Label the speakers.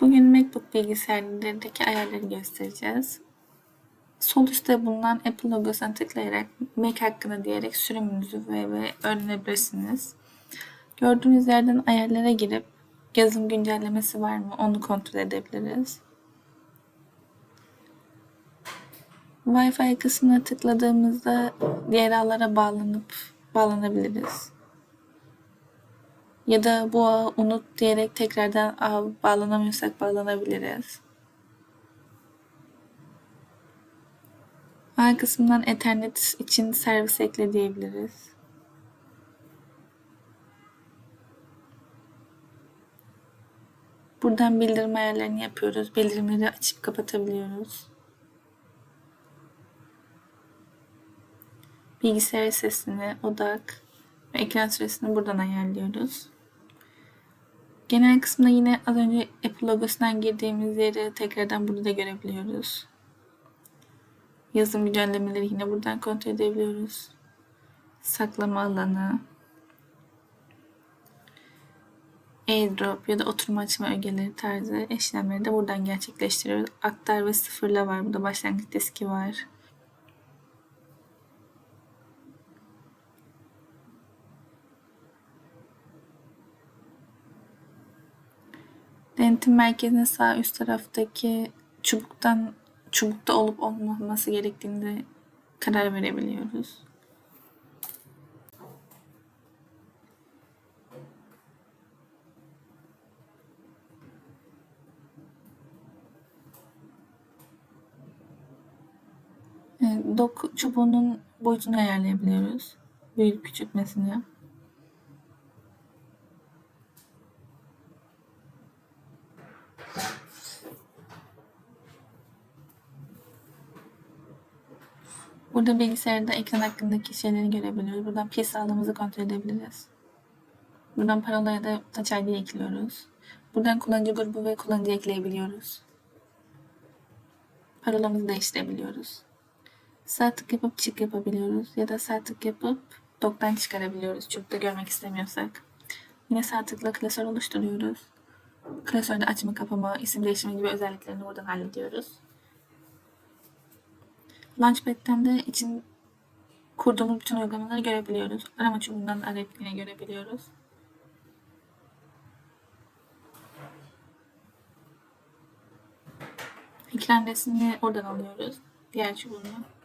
Speaker 1: Bugün MacBook bilgisayarlarındaki ayarları göstereceğiz. Sol üstte bulunan Apple logosuna tıklayarak Mac hakkında diyerek sürümünüzü ve, ve öğrenebilirsiniz. Gördüğünüz yerden ayarlara girip yazılım güncellemesi var mı onu kontrol edebiliriz. Wi-Fi kısmına tıkladığımızda diğer ağlara bağlanıp bağlanabiliriz. Ya da bu ağı unut diyerek tekrardan ağ bağlanamıyorsak bağlanabiliriz. Ağ kısmından Ethernet için servis ekle diyebiliriz. Buradan bildirim ayarlarını yapıyoruz. Bildirimleri açıp kapatabiliyoruz. Bilgisayar sesini, odak ve ekran süresini buradan ayarlıyoruz. Genel kısmında yine az önce Apple logosundan girdiğimiz yeri tekrardan burada görebiliyoruz. Yazım güncellemeleri yine buradan kontrol edebiliyoruz. Saklama alanı, airdrop ya da oturma açma ögeleri tarzı işlemleri de buradan gerçekleştiriyoruz. Aktar ve sıfırla var. Burada başlangıç diski var. Denetim merkezinin sağ üst taraftaki çubuktan çubukta olup olmaması gerektiğinde karar verebiliyoruz. Evet, Dok çubuğunun boyutunu ayarlayabiliyoruz. Büyük küçültmesini. Burada bilgisayarda ekran hakkındaki şeyleri görebiliyoruz. Buradan pil sağlığımızı kontrol edebiliriz. Buradan parola ya da Touch ID ekliyoruz. Buradan kullanıcı grubu ve kullanıcı ekleyebiliyoruz. Parolamızı değiştirebiliyoruz. Sağ tık yapıp çık yapabiliyoruz. Ya da sağ tık yapıp doktan çıkarabiliyoruz. Çok da görmek istemiyorsak. Yine sağ tıkla klasör oluşturuyoruz. Klasörde açma kapama, isim değiştirme gibi özelliklerini buradan hallediyoruz. Launchpad'den de için kurduğumuz bütün uygulamaları görebiliyoruz. Arama çubuğundan arayıp görebiliyoruz. Ekran resmini oradan alıyoruz. Diğer çubuğunu.